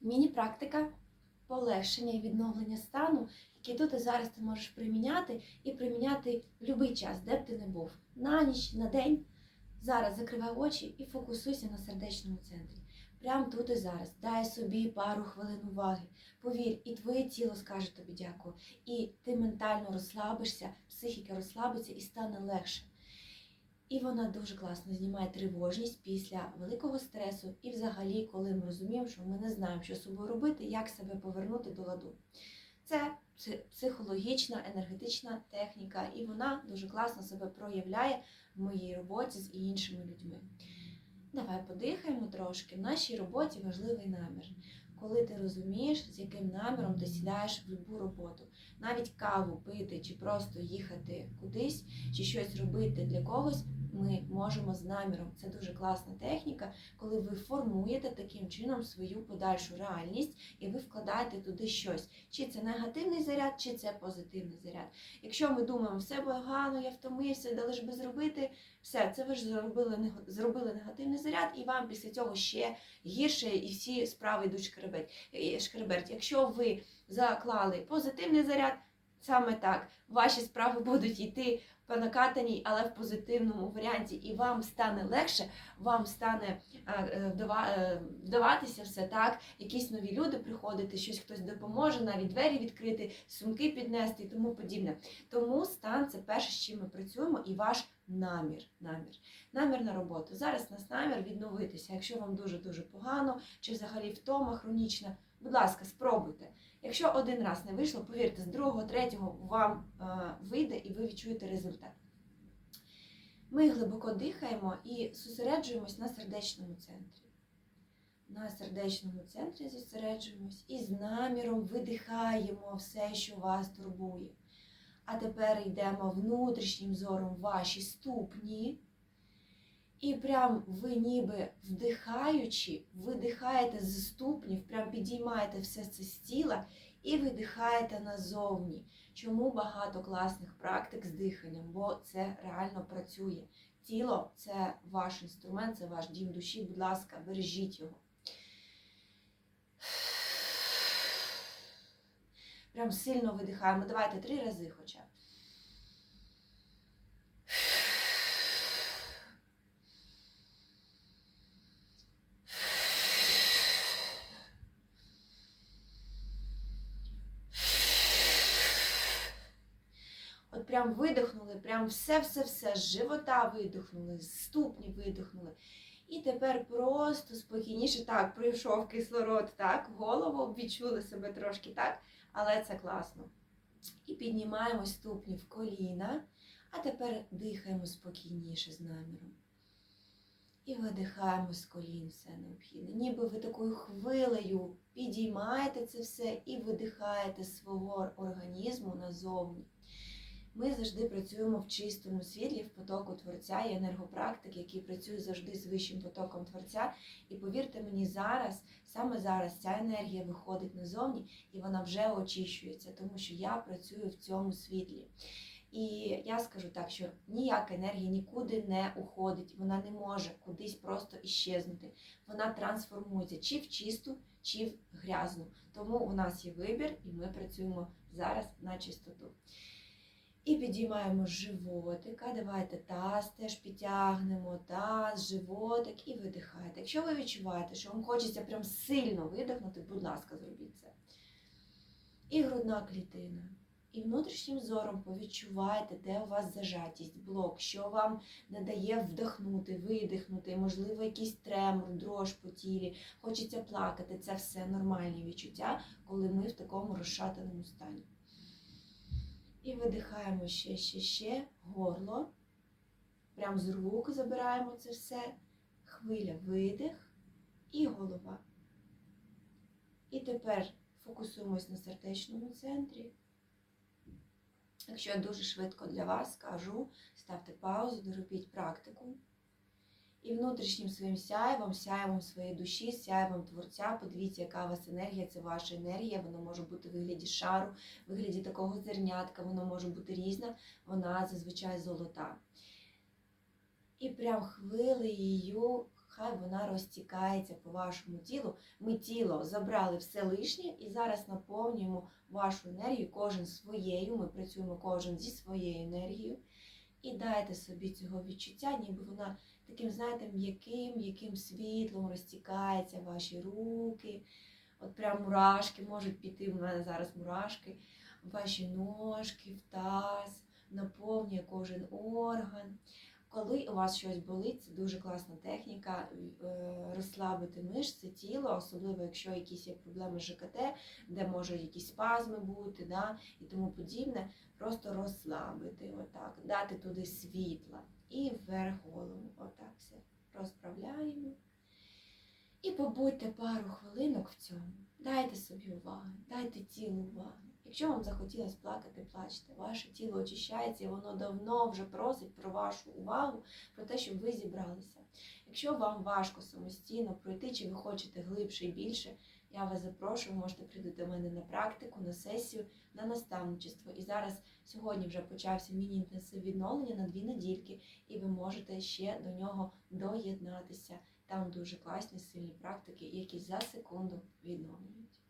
Міні-практика полегшення і відновлення стану, який тут і зараз ти можеш приміняти і приміняти будь-який час, де б ти не був. На ніч, на день. Зараз закривай очі і фокусуйся на сердечному центрі. Прямо тут і зараз. Дай собі пару хвилин уваги. Повір, і твоє тіло скаже тобі дякую. І ти ментально розслабишся, психіка розслабиться і стане легше. І вона дуже класно знімає тривожність після великого стресу, і взагалі, коли ми розуміємо, що ми не знаємо, що з собою робити, як себе повернути до ладу. Це психологічна, енергетична техніка, і вона дуже класно себе проявляє в моїй роботі з іншими людьми. Давай подихаємо трошки. В нашій роботі важливий намір. Коли ти розумієш, з яким наміром ти сідаєш в будь-яку роботу, навіть каву пити, чи просто їхати кудись, чи щось робити для когось, ми можемо з наміром. Це дуже класна техніка, коли ви формуєте таким чином свою подальшу реальність і ви вкладаєте туди щось. Чи це негативний заряд, чи це позитивний заряд. Якщо ми думаємо, все погано, я втомився, дали ж би зробити, все, це ви ж зробили, зробили негативний заряд, і вам після цього ще гірше, і всі справи йдуть шкереберть. Якщо ви заклали позитивний заряд, саме так, ваші справи будуть йти по накатаній, але в позитивному варіанті, і вам стане легше, вам стане е, е, вдаватися все так, якісь нові люди приходити, щось хтось допоможе, навіть двері відкрити, сумки піднести і тому подібне. Тому стан це перше, з чим ми працюємо, і ваш намір. Намір, намір на роботу. Зараз у нас намір відновитися. Якщо вам дуже дуже погано, чи взагалі втома хронічна, будь ласка, спробуйте. Якщо один раз не вийшло, повірте, з другого, третього вам е, вийде і ви відчуєте результат. Ми глибоко дихаємо і зосереджуємось на сердечному центрі. На сердечному центрі зосереджуємось і з наміром видихаємо все, що вас турбує. А тепер йдемо внутрішнім зором в ваші ступні. І прям ви ніби вдихаючи, видихаєте з ступнів, прям підіймаєте все це з тіла і видихаєте назовні. Чому багато класних практик з диханням? Бо це реально працює. Тіло це ваш інструмент, це ваш дім душі. Будь ласка, бережіть його. Прям сильно видихаємо. Давайте три рази хоча б. От прям видихнули, прям все-все-все з живота видихнули, з ступні видихнули. І тепер просто спокійніше, так, пройшов кислород, так, голову, відчули себе трошки так, але це класно. І піднімаємо ступні в коліна, а тепер дихаємо спокійніше з наміром. І видихаємо з колін все необхідне. Ніби ви такою хвилею підіймаєте це все і видихаєте свого організму назовні. Ми завжди працюємо в чистому світлі, в потоку творця і енергопрактик, який працює завжди з вищим потоком творця. І повірте мені, зараз, саме зараз, ця енергія виходить назовні і вона вже очищується, тому що я працюю в цьому світлі. І я скажу так, що ніяка енергія нікуди не уходить, вона не може кудись просто іщезнути. Вона трансформується чи в чисту, чи в грязну. Тому у нас є вибір, і ми працюємо зараз на чистоту. І підіймаємо животика. Давайте таз теж підтягнемо, таз, животик і видихаєте. Якщо ви відчуваєте, що вам хочеться прям сильно видихнути, будь ласка, зробіть це. І грудна клітина. І внутрішнім зором повідчувайте, де у вас зажатість, блок, що вам не дає вдихнути, видихнути, можливо, якийсь тремор, дрож по тілі, хочеться плакати. Це все нормальні відчуття, коли ми в такому розшатаному стані. І видихаємо ще, ще, ще, горло. Прям з рук забираємо це все. Хвиля, видих і голова. І тепер фокусуємось на сердечному центрі. Якщо я дуже швидко для вас кажу, ставте паузу, доробіть практику. І внутрішнім своїм сяєвом, сяєвом своєї душі, сяєвом творця, подивіться, яка у вас енергія, це ваша енергія, вона може бути в вигляді шару, в вигляді такого зернятка, вона може бути різна, вона зазвичай золота. І прям хвилею хай вона розтікається по вашому тілу. Ми тіло забрали все лишнє і зараз наповнюємо вашу енергію, кожен своєю. Ми працюємо кожен зі своєю енергією. І дайте собі цього відчуття, ніби вона таким, знаєте, м'яким, м'яким світлом розтікається ваші руки. От прям мурашки можуть піти. У мене зараз мурашки, ваші ножки, в таз, наповнює кожен орган. Коли у вас щось болить, це дуже класна техніка е, розслабити мишці, тіло, особливо якщо якісь є проблеми з ЖКТ, де можуть якісь спазми бути, да, і тому подібне. Просто розслабити, отак, дати туди світла і вверх голову. Отак все розправляємо. І побудьте пару хвилинок в цьому. Дайте собі уваги, дайте тілу уваги. Якщо вам захотілося плакати, плачте. Ваше тіло очищається, і воно давно вже просить про вашу увагу, про те, щоб ви зібралися. Якщо вам важко самостійно пройти, чи ви хочете глибше і більше, я вас запрошую, можете прийти до мене на практику, на сесію, на наставничество. І зараз сьогодні вже почався міні-інтенсив відновлення на дві недільки, і ви можете ще до нього доєднатися. Там дуже класні сильні практики, які за секунду відновлюють.